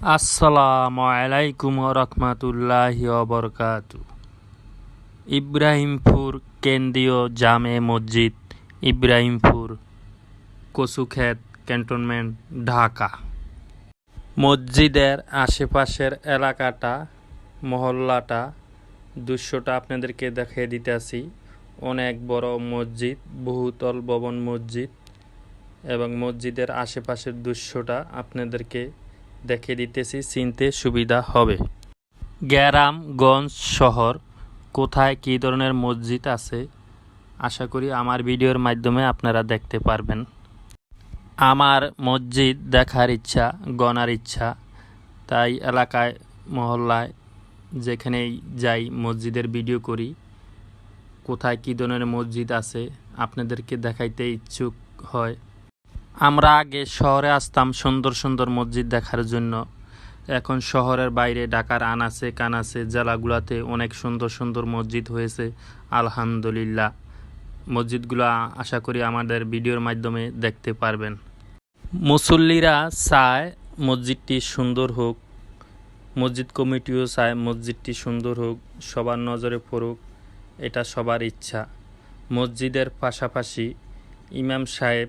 আসসালামু আলাইকুম রহমতুল্লাহি বরকাত ইব্রাহিমপুর কেন্দ্রীয় জামে মসজিদ, ইব্রাহিমপুর, কচুক্ষেত ক্যান্টনমেন্ট, ঢাকা। মসজিদের আশেপাশের এলাকাটা, মহল্লাটা, দৃশ্যটা আপনাদেরকে দেখিয়ে দিতেছি। অনেক বড় মসজিদ, বহুতল ভবন মসজিদ এবং মসজিদের আশেপাশের দৃশ্যটা আপনাদেরকে দেখিয়ে দিতেছি, চিনতে সুবিধা হবে। গ্যারাম গঞ্জ শহর, কোথায় কী ধরনের মসজিদ আছে, আশা করি আমার ভিডিওর মাধ্যমে আপনারা দেখতে পারবেন। আমার মসজিদ দেখার ইচ্ছা গনার ইচ্ছা, তাই এলাকায়, মহল্লায় যেখানেই যাই মসজিদের ভিডিও করি। কোথায় কী ধরনের মসজিদ আছে, আপনাদেরকে দেখাইতে ইচ্ছুক হয়। আমরা আগে শহরে আসতাম সুন্দর সুন্দর মসজিদ দেখার জন্য। এখন শহরের বাইরে ঢাকার আনাচে কানাচে জেলাগুলোতে অনেক সুন্দর সুন্দর মসজিদ হয়েছে। আলহামদুলিল্লাহ। মসজিদগুলো আশা করি আমাদের ভিডিওর মাধ্যমে দেখতে পারবেন। মুসল্লিরা চায় মসজিদটি সুন্দর হোক, মসজিদ কমিটিও চায় মসজিদটি সুন্দর হোক, সবার নজরে পড়ুক, এটা সবার ইচ্ছা। মসজিদের পাশাপাশি ইমাম সাহেব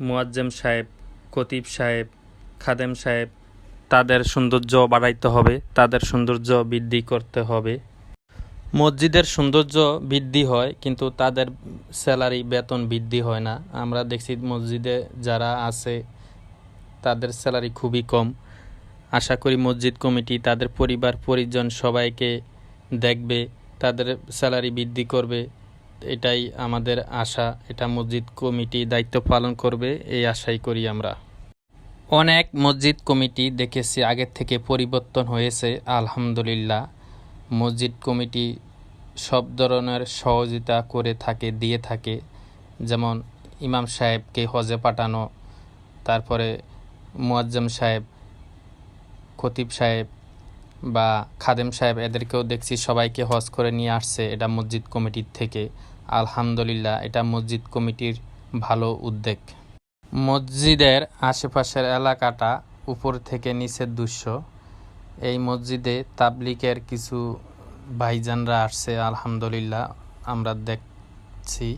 মুয়াজ্জেম সাহেব কতিব সাহেব, খাদেম সাহেব, তাদের সৌন্দর্য বাড়াইতে হবে, তাদের সৌন্দর্য বৃদ্ধি করতে হবে। মসজিদের সৌন্দর্য বৃদ্ধি হয়, কিন্তু তাদের স্যালারি, বেতন বৃদ্ধি হয় না। আমরা দেখছি মসজিদে যারা আছে, তাদের স্যালারি খুবই কম। আশা করি মসজিদ কমিটি, তাদের পরিবার, পরিজন সবাইকে দেখবে, তাদের স্যালারি বৃদ্ধি করবে। এটাই আমাদের আশা। এটা মসজিদ কমিটি দায়িত্ব পালন করবে, এই আশাই করি আমরা। অনেক মসজিদ কমিটি দেখেছি, আগের থেকে পরিবর্তন হয়েছে, আলহামদুলিল্লাহ। মসজিদ কমিটি সব ধরনের সহযোগিতা করে থাকে, দিয়ে থাকে। যেমন ইমাম সাহেবকে হজে পাঠানো, তারপরে মুয়াজ্জম সাহেব, খতিব সাহেব বা খাদেম সাহেব এদেরকেও দেখছি সবাইকে হজ করে নিয়ে আসছে এটা মসজিদ কমিটির থেকে। আলহামদুলিল্লাহ, এটা মসজিদ কমিটির ভালো উদ্যোগ। মসজিদের আশেপাশের এলাকাটা উপর থেকে নিচের দৃশ্য। এই মসজিদে তাবলিকের কিছু ভাইজানরা আসছে, আলহামদুলিল্লাহ, আমরা দেখছি।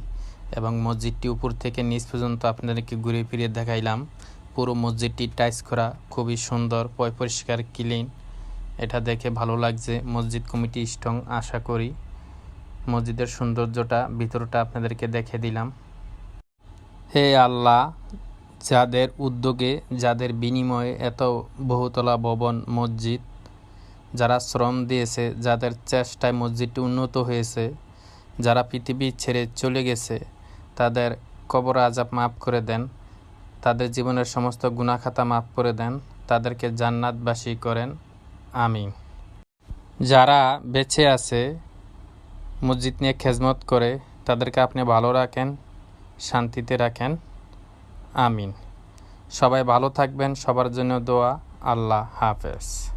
এবং মসজিদটি উপর থেকে নিচ পর্যন্ত আপনাদেরকে ঘুরে ফিরে দেখাইলাম। পুরো মসজিদটি টাইস করা, খুবই সুন্দর পয় পরিষ্কার ক্লিন। এটা দেখে ভালো লাগছে। মসজিদ কমিটি স্ট্রং, আশা করি। মসজিদের সৌন্দর্যটা, ভিতরটা আপনাদেরকে দেখে দিলাম। হে আল্লাহ, যাদের উদ্যোগে, যাদের বিনিময়ে এত বহুতলা ভবন, মসজিদ, যারা শ্রম দিয়েছে, যাদের চেষ্টায় মসজিদটি উন্নত হয়েছে, যারা পৃথিবী ছেড়ে চলে গেছে, তাদের কবর আজাব মাফ করে দেন, তাদের জীবনের সমস্ত গুণাখাতা মাফ করে দেন, তাদেরকে জান্নাতবাসী করেন। আমি যারা বেঁচে আছে, মসজিদ নিয়ে খেজমত করে, তাদেরকে আপনি ভালো রাখেন, শান্তিতে রাখেন। আমিন। সবাই ভালো থাকবেন, সবার জন্য দোয়া। আল্লাহ হাফেজ।